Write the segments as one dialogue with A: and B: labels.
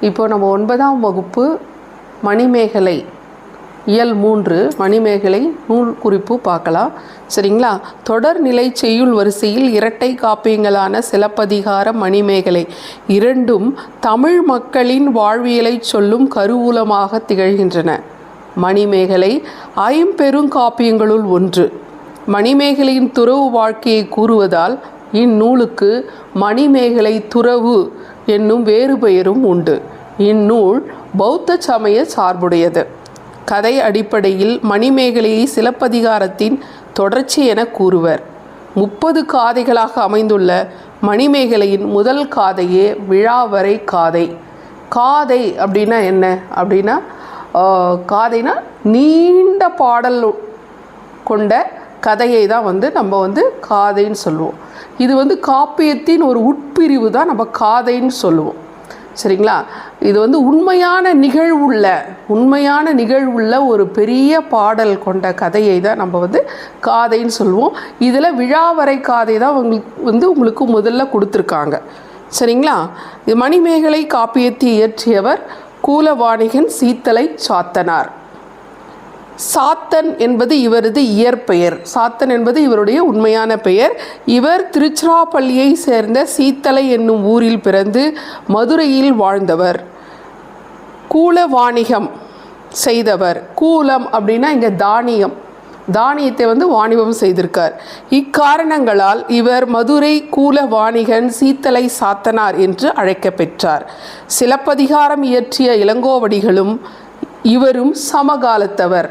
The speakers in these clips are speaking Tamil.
A: இப்போ நம்ம ஒன்பதாம் வகுப்பு மணிமேகலை இயல் மூன்று மணிமேகலை நூல் குறிப்பு பார்க்கலாம். சரிங்களா? தொடர்நிலை செய்யுள் வரிசையில் இரட்டை காப்பியங்களான சிலப்பதிகாரம் மணிமேகலை இரண்டும் தமிழ் மக்களின் வாழ்வியலை சொல்லும் கருவூலமாக திகழ்கின்றன. மணிமேகலை ஐம்பெருங்காப்பியங்களுள் ஒன்று. மணிமேகலையின் துறவு வாழ்க்கையை கூறுவதால் இந்நூலுக்கு மணிமேகலை துறவு என்னும் வேறு பெயரும் உண்டு. இந்நூல் பௌத்த சமய சார்புடையது. கதை அடிப்படையில் மணிமேகலையை சிலப்பதிகாரத்தின் தொடர்ச்சி என கூறுவர். முப்பது காதைகளாக அமைந்துள்ள மணிமேகலையின் முதல் காதையே விழாவரை காதை. காதை அப்படின்னா என்ன? அப்படின்னா காதைனா நீண்ட பாடல் கொண்ட கதையை தான் வந்து நம்ம வந்து காதைன்னு சொல்லுவோம். இது வந்து காப்பியத்தின் ஒரு உட்பிரிவு தான் நம்ம காதைன்னு சொல்லுவோம். சரிங்களா? இது வந்து உண்மையான நிகழ்வுள்ள உண்மையான நிகழ்வுள்ள ஒரு பெரிய பாடல் கொண்ட கதையை தான் நம்ம வந்து காதைன்னு சொல்லுவோம். இதில் விழாவரை காதை தான் உங்களுக்கு வந்து உங்களுக்கு முதல்ல கொடுத்துருக்காங்க. சரிங்களா? இது மணிமேகலை காப்பியத்தை இயற்றியவர் கூலவாணிகன் சீத்தலை சாத்தனார். சாத்தன் என்பது இவரது இயற்பெயர். சாத்தன் என்பது இவருடைய உண்மையான பெயர். இவர் திருச்சிராப்பள்ளியை சேர்ந்த சீத்தலை என்னும் ஊரில் பிறந்து மதுரையில் வாழ்ந்தவர். கூல வாணிகம் செய்தவர். கூலம் அப்படின்னா இங்கே தானியம். தானியத்தை வந்து வாணிபம் செய்திருக்கார். இக்காரணங்களால் இவர் மதுரை கூல வாணிகன் சீத்தலை சாத்தனார் என்று அழைக்க பெற்றார் சிலப்பதிகாரம் இயற்றிய இளங்கோவடிகளும் இவரும் சமகாலத்தவர்.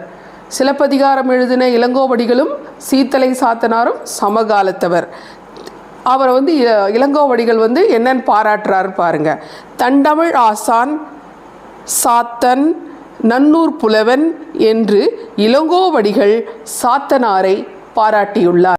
A: சிலப்பதிகாரம் எழுதின இளங்கோவடிகளும் சீத்தலை சாத்தனாரும் சமகாலத்தவர். அவரை வந்து இ- இளங்கோவடிகள் வந்து என்னன்னு பாராட்டுறாரு பாருங்க. தண்டமிழ் ஆசான் சாத்தன் நன்னூர் புலவன் என்று இளங்கோவடிகள் சாத்தனாரை பாராட்டியுள்ளார்.